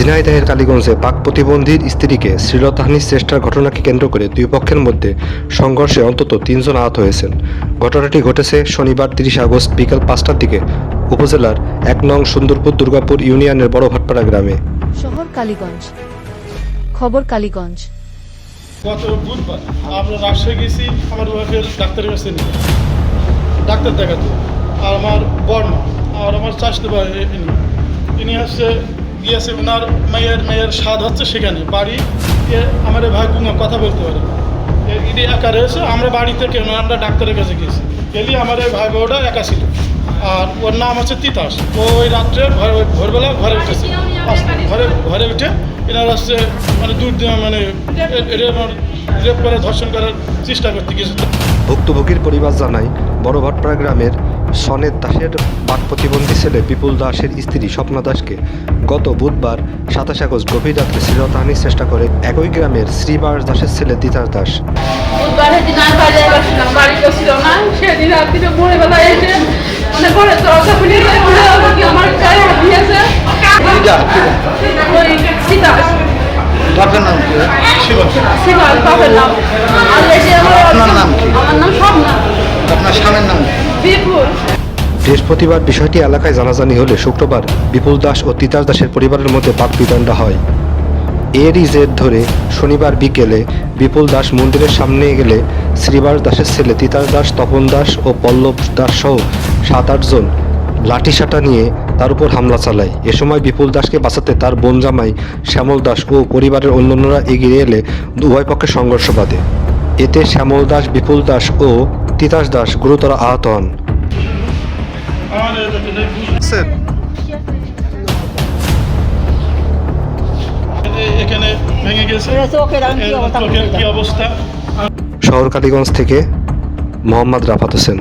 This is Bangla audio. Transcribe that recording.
ঝিনাইদহের কালীগঞ্জে পাক প্রতিবন্ধীর স্ত্রীকে শ্লীলতাহানির চেষ্টার ঘটনাকে কেন্দ্র করে দুই পক্ষের মধ্যে সংঘর্ষে অন্তত তিনজন আহত হয়েছেন। ঘটনাটি ঘটেছে শনিবার তিরিশ আগস্ট বিকাল পাঁচটার দিকে উপজেলার এক নং সুন্দরপুর দুর্গাপুর ইউনিয়নের বড় ভাটপাড়া গ্রামে। শহর কালীগঞ্জ। খবর কালীগঞ্জ। গত বুধবার আমরা রাজশাহী গেছি আমার ওয়াইফের ডাক্তারের কাছে নিয়ে। ডাক্তার দেখাতে। আর আমার বর্মা আর আমার চাষতে ইনি ইনি হচ্ছে গিয়েছে ওনার মেয়ের মেয়ের স্বাদ হচ্ছে সেখানে। বাড়ি আমার ভাই কুঙ্গা কথা বলতে পারে। এ- একা রয়েছে, আমরা বাড়ি থেকে আমরা ডাক্তারের কাছে গিয়েছি গেলি আমার এই ভাই বউটা একা ছিল। আর ওর নাম হচ্ছে তিতাস। ও ওই রাত্রে ভোরবেলা ঘরে উঠেছে। ঘরে ঘরে উঠে এনার হচ্ছে মানে দূর মানে রেপ করে ধর্ষণ করার চেষ্টা করতে গিয়েছে ভুক্তভোগীর পরিবার জানায় বড় ভাটপাড়া গ্রামের সনেত দাসের পাক প্রতিবন্ধী ছেলে বিপুল দাসের স্ত্রী স্বপ্না দাসকে গত বুধবার সাতাশ আগস্ট গভীর রাত্রে শ্লীলতাহানির চেষ্টা করে একই গ্রামের শ্রীবাস দাসের ছেলে তিতাস দাস। বুধবারে দিন আর বৃহস্পতিবার বিষয়টি এলাকায় জানাজানি হলে শুক্রবার বিপুল দাস ও তিতাস দাসের পরিবারের মধ্যে বাক বিতণ্ডা হয়। এরই জের ধরে শনিবার বিকেলে বিপুল দাস মন্দিরের সামনে গেলে শ্রীবাস দাসের ছেলে তিতাস দাস, তপন দাস ও পল্লব দাস সহ সাত আটজন লাঠিসাটা নিয়ে তার উপর হামলা চালায়। এ সময় বিপুল দাসকে বাঁচাতে তার বোন জামাই শ্যামল দাস ও পরিবারের অন্যান্যরা এগিয়ে এলে উভয় পক্ষে সংঘর্ষ বাধে। এতে শ্যামল দাস, বিপুল দাস ও তিতাস দাস গুরুতর আহত হন। আমাদের এখানে ভেঙে গেছে। চোখের কি অবস্থা? শহর কালীগঞ্জ থেকে মোহাম্মদ রাফাত হোসেন।